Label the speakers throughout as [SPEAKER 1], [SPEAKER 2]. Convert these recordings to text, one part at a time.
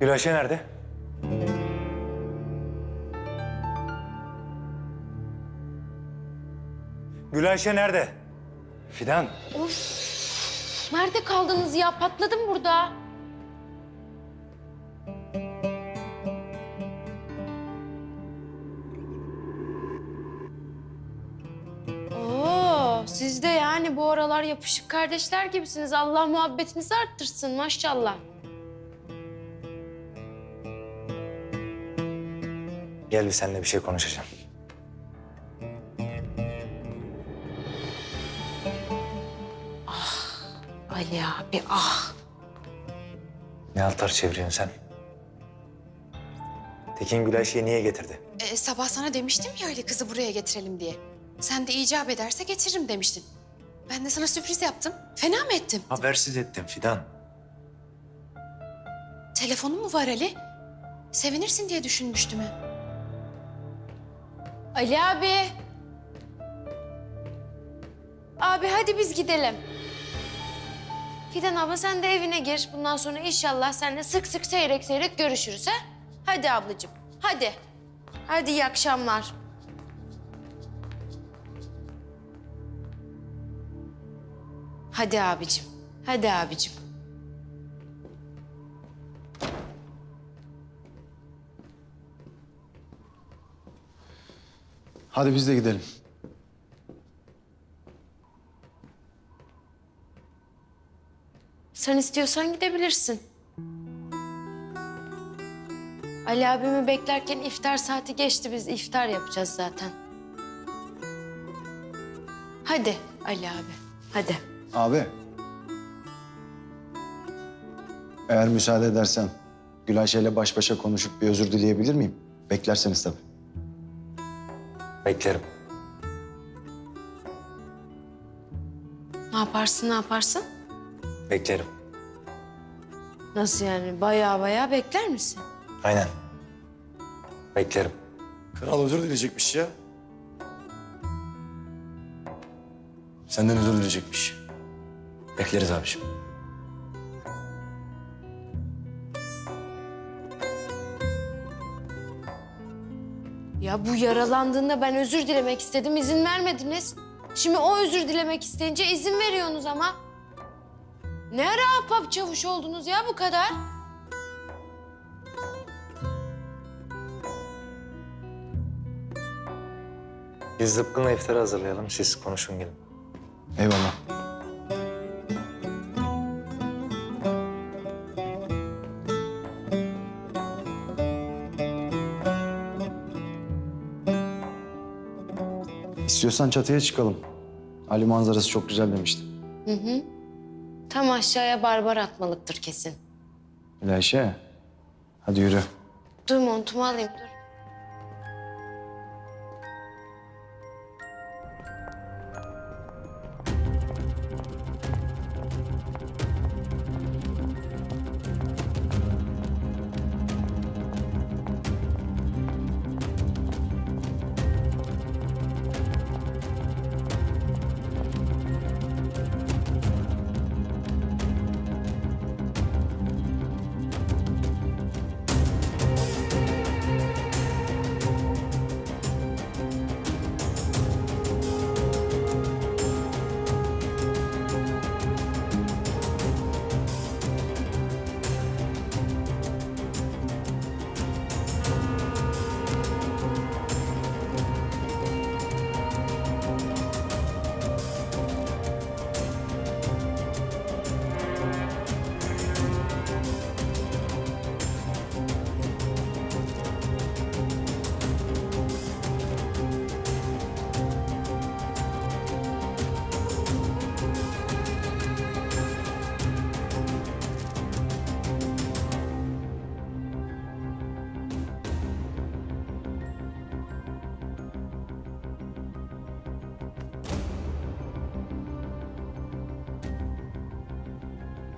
[SPEAKER 1] Gülayşe nerede? Gülayşe nerede? Fidan.
[SPEAKER 2] Nerede kaldınız ya? Patladım burada. Oo, siz de yani bu aralar yapışık kardeşler gibisiniz. Allah muhabbetinizi arttırsın maşallah.
[SPEAKER 1] Gel bir seninle bir şey konuşacağım.
[SPEAKER 2] Ali abi ah.
[SPEAKER 1] Ne altar çeviriyorsun sen? Tekin Gülayşe'yi niye getirdi?
[SPEAKER 3] Ee, sabah sana demiştim ya öyle kızı buraya getirelim diye. Sen de icap ederse getiririm demiştin. Ben de sana sürpriz yaptım. Fena mı ettim?
[SPEAKER 1] Habersiz ettim Fidan.
[SPEAKER 3] Telefonun mu var Ali? Sevinirsin diye düşünmüştüm.
[SPEAKER 2] Ali abi. Abi hadi biz gidelim. Fidan abla sen de evine gir. Bundan sonra inşallah seninle sık sık seyrek seyrek görüşürüz ha? Hadi ablacığım, hadi. Hadi iyi akşamlar. Hadi abicim, hadi abicim.
[SPEAKER 4] Hadi biz de gidelim.
[SPEAKER 2] Sen istiyorsan gidebilirsin. Ali abimi beklerken iftar saati geçti. Biz iftar yapacağız zaten. Hadi Ali abi, hadi.
[SPEAKER 4] Abi. Eğer müsaade edersen Gülayşe ile baş başa konuşup bir özür dileyebilir miyim? Beklerseniz tabii.
[SPEAKER 1] Beklerim.
[SPEAKER 2] Ne yaparsın, ne yaparsın?
[SPEAKER 1] Beklerim.
[SPEAKER 2] Nasıl yani? Bayağı bayağı bekler misin?
[SPEAKER 1] Aynen. Beklerim.
[SPEAKER 4] Kral özür dileyecekmiş ya. Senden özür dileyecekmiş. Bekleriz abiciğim.
[SPEAKER 2] Ya bu yaralandığında ben özür dilemek istedim, izin vermediniz. Şimdi o özür dilemek isteyince izin veriyorsunuz ama. Ne ara ahbap çavuş oldunuz ya bu kadar?
[SPEAKER 1] Biz zıpkınla iftara hazırlayalım. Siz konuşun gelin.
[SPEAKER 4] Eyvallah. İstiyorsan çatıya çıkalım. Ali manzarası çok güzel demişti.
[SPEAKER 2] Hı hı. Tam aşağıya barbar atmalıktır kesin.
[SPEAKER 4] Gülayşe, hadi yürü.
[SPEAKER 2] Dur montumu alayım dur.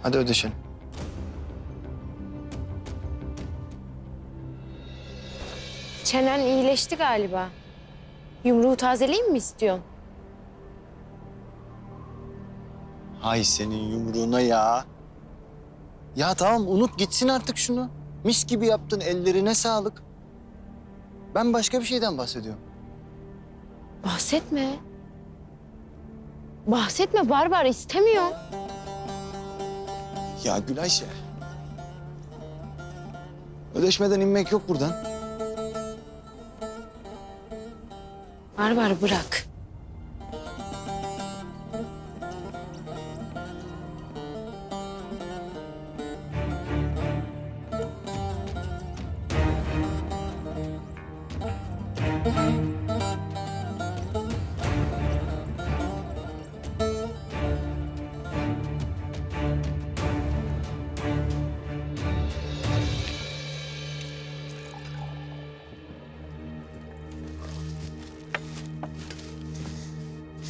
[SPEAKER 4] Hadi ödeşelim.
[SPEAKER 2] Çenen iyileşti galiba. Yumruğu tazeleyeyim mi istiyorsun?
[SPEAKER 4] Hay senin yumruğuna ya. Ya tamam unut gitsin artık şunu. Mis gibi yaptın ellerine sağlık. Ben başka bir şeyden bahsediyorum.
[SPEAKER 2] Bahsetme. Bahsetme Barbar istemiyorum.
[SPEAKER 4] Ya Gülayşe. Ödeşmeden inmek yok buradan.
[SPEAKER 2] Barbar bırak.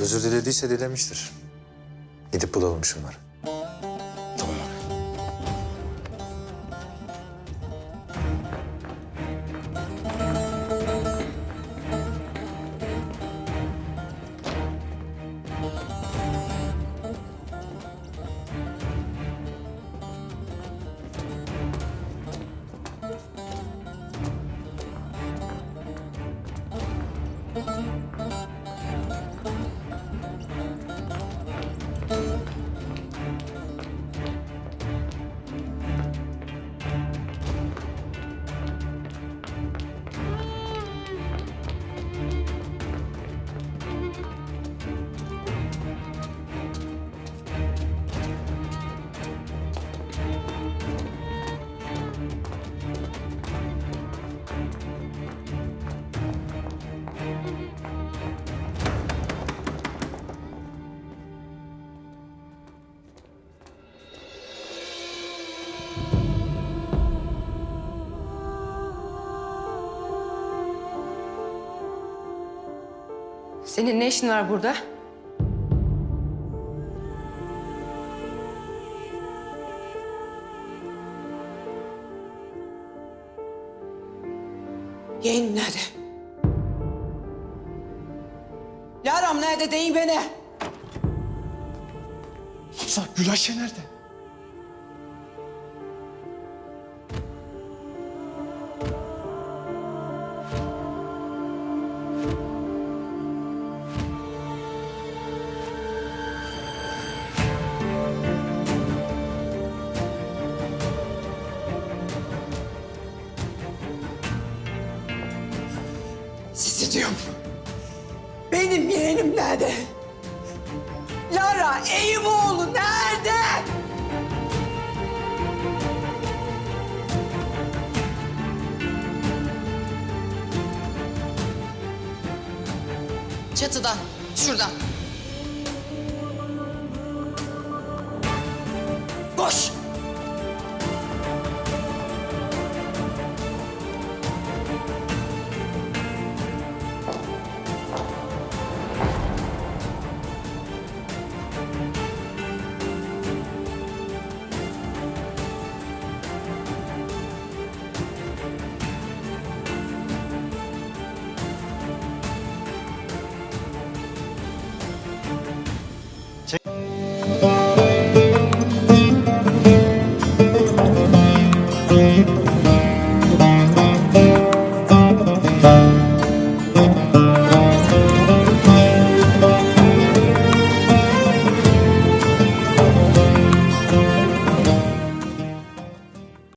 [SPEAKER 1] Özür dilediyse dilemiştir. Gidip bulalım şunları.
[SPEAKER 5] Senin ne işin var burada?
[SPEAKER 6] Yeğenim nerede? Yaram nerede deyin bana.
[SPEAKER 4] Hamza Gülayşe nerede?
[SPEAKER 6] Sizi diyorum. Benim yeğenim nerede? Lara Eyüboğlu nerede?
[SPEAKER 3] Çatıdan, şuradan.
[SPEAKER 6] Koş.